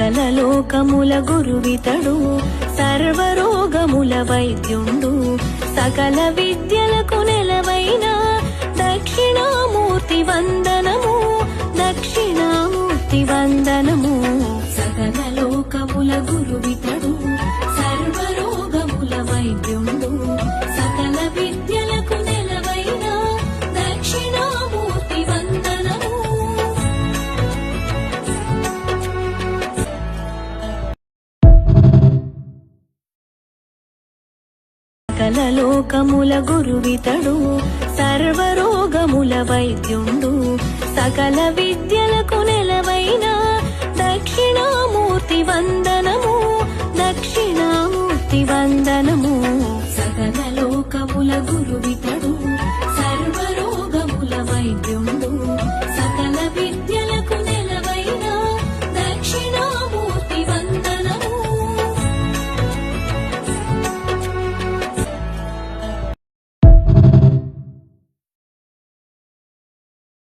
సకల లోకముల గురువితడు సర్వరోగముల వైద్యుండు. సకల విద్యలకు నెలవైన దక్షిణామూర్తి వందనము దక్షిణామూర్తి వందనము. సకల లోకముల గురువితడు సర్వరోగముల వైద్యుండు. సకల లోకముల గురువితడు సర్వరోగముల వైద్యుండు. సకల విద్యలకు నెలవైన దక్షిణామూర్తి వందనము దక్షిణామూర్తి వందనము. సకల లోకముల గురువితడు సర్వరోగముల వైద్యుండు. సకల విద్యల